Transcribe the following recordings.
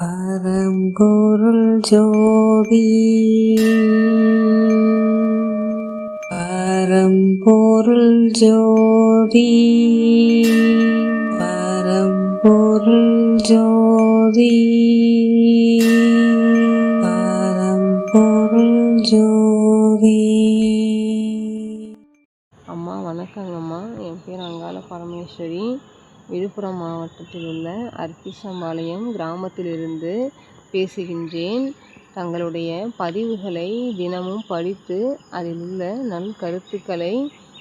பரம்பொருள் ஜோதி. பரம்பொருள் ஜோதி. பரம்பொருள் ஜோதி. பரம்பொருள் ஜோதி. அம்மா வணக்கங்கம்மா. என் பேர் அங்காள பரமேஸ்வரி. விழுப்புரம் மாவட்டத்தில் உள்ள அர்த்திசம்பாளையம் கிராமத்திலிருந்து பேசுகின்றேன். தங்களுடைய பதிவுகளை தினமும் படித்து அதில் உள்ள நல் கருத்துக்களை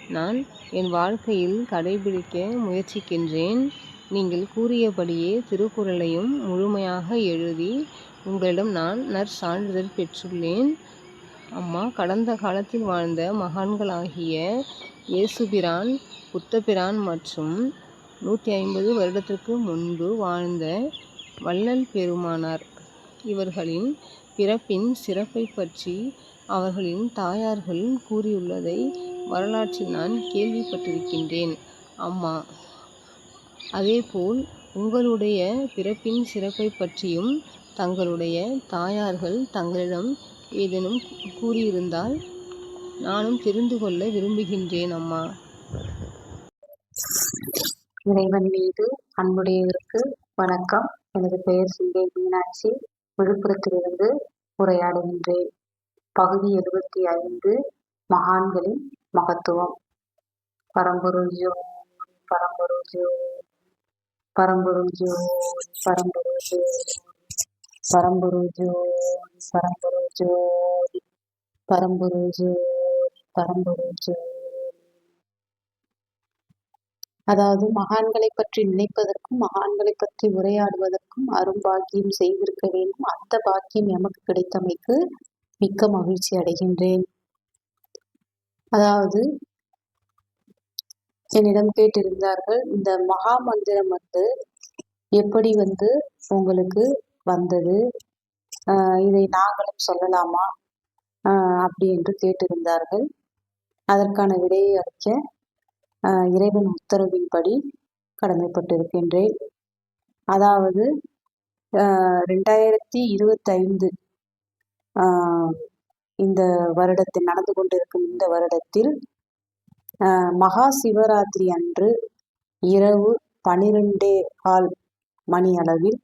நான் என் வாழ்க்கையில் கடைபிடிக்க முயற்சிக்கின்றேன். நீங்கள் கூறியபடியே திருக்குறளையும் முழுமையாக எழுதி உங்களிடம் நான் நற்சான்றிதழ் பெற்றுள்ளேன். அம்மா கடந்த காலத்தில் வாழ்ந்த மகான்களாகிய இயேசுபிரான் புத்தபிரான் மற்றும் நூற்றி ஐம்பது வருடத்திற்கு முன்பு வாழ்ந்த வள்ளல் பெருமானார். இவர்களின் பிறப்பின் சிறப்பை பற்றி அவர்களின் தாயார்கள் கூறியுள்ளதை வரலாற்றில் நான் கேள்விப்பட்டிருக்கின்றேன். அம்மா அதேபோல் உங்களுடைய பிறப்பின் சிறப்பை பற்றியும் தங்களுடைய தாயார்கள் தங்களிடம் ஏதேனும் கூறியிருந்தால் நானும் தெரிந்து கொள்ள விரும்புகின்றேன் அம்மா. இறைவன் மீது அன்புடையவருக்கு வணக்கம். எனது பெயர் சிந்தை மீனாட்சி. விழுப்புரத்திலிருந்து உரையாடுகின்றேன். பகுதி எழுபத்தி ஐந்து மகான்களின் மகத்துவம். பரம்பொருள் ஜோ பரம்பொருள் ஜோ பரம்பொருள் ஜோ பரம்பொருள் ஜோ பரம்பொருள் ஜோ பரம்பொருள் ஜோ பரம்பொருள் பரம்பொருள் அதாவது மகான்களை பற்றி நினைப்பதற்கும் மகான்களை பற்றி உரையாடுவதற்கும் அரும்பாக்கியம் செய்திருக்க வேண்டும். அந்த பாக்கியம் எமக்கு கிடைத்தமைக்கு மிக்க மகிழ்ச்சி அடைகின்றேன். அதாவது என்னிடம் கேட்டிருந்தார்கள் இந்த மகா மந்திரம் வந்து எப்படி வந்து உங்களுக்கு வந்தது? இதை நாங்களும் சொல்லலாமா? அப்படி என்று கேட்டிருந்தார்கள். அதற்கான விடையை அளிக்க இறைவன் உத்தரவின்படி கடமைப்பட்டிருக்கின்றேன். அதாவது ரெண்டாயிரத்தி இருபத்தைந்து இந்த வருடத்தில் நடந்து கொண்டிருக்கும் இந்த வருடத்தில் மகா சிவராத்திரி அன்று இரவு பனிரெண்டே கால் மணி அளவில்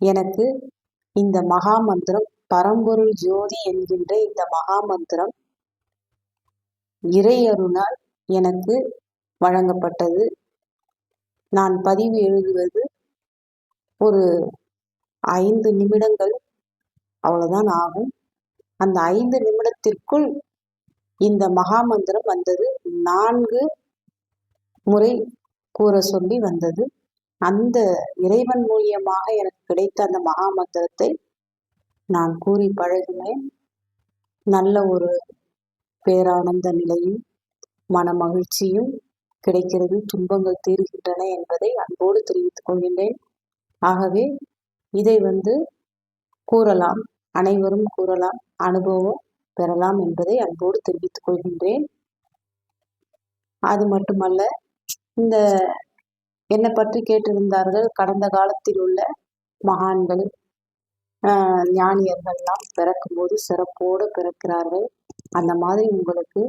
எனக்கு இந்த மகா மந்திரம் பரம்பொருள் ஜோதி என்கின்ற இந்த மகா மந்திரம் இறையருணால் எனக்கு வழங்கப்பட்டது. நான் பதிவு எழுதுவது ஒரு ஐந்து நிமிடங்கள். அவ்வளவுதான் ஆகும். அந்த ஐந்து நிமிடத்திற்குள் இந்த மகா மந்திரம் வந்தது. நான்கு முறை கூற சொல்லி வந்தது. அந்த இறைவன் மூலியமாக எனக்கு கிடைத்த அந்த மகா மந்திரத்தை நான் கூறி பழகினேன். நல்ல ஒரு பேரானந்த நிலையும் மன மகிழ்ச்சியும் கிடைக்கிறது துன்பங்கள் தீர்கின்றன என்பதை அன்போடு தெரிவித்துக் கொள்கின்றேன். ஆகவே இதை வந்து கூறலாம் அனைவரும் கூறலாம் அனுபவம் பெறலாம் என்பதை அன்போடு தெரிவித்துக் கொள்கின்றேன். அது மட்டுமல்ல இந்த என்னை பற்றி கேட்டிருந்தார்கள் கடந்த காலத்தில் உள்ள மகான்கள் ஞானியர்கள்லாம் பிறக்கும்போது சிறப்போடு பிறக்கிறார்கள். அந்த மாதிரி உங்களுக்கு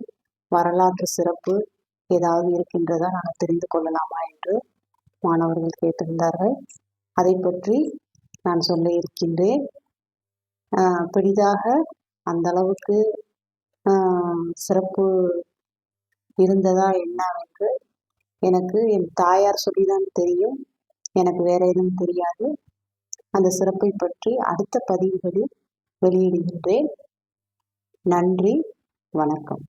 வரலாற்று சிறப்பு ஏதாவது இருக்கின்றதா நாங்கள் தெரிந்து கொள்ளலாமா என்று மாணவர்கள் கேட்டிருந்தார்கள். அதை பற்றி நான் சொல்ல இருக்கின்றேன். பெரிதாக அந்த அளவுக்கு சிறப்பு இருந்ததா என்னவென்று எனக்கு என் தாயார் சொல்லிதான் தெரியும். எனக்கு வேற எதுவும் தெரியாது. அந்த சிறப்பை பற்றி அடுத்த பதிவுகளில் வெளியிடுகின்றேன். நன்றி வணக்கம்.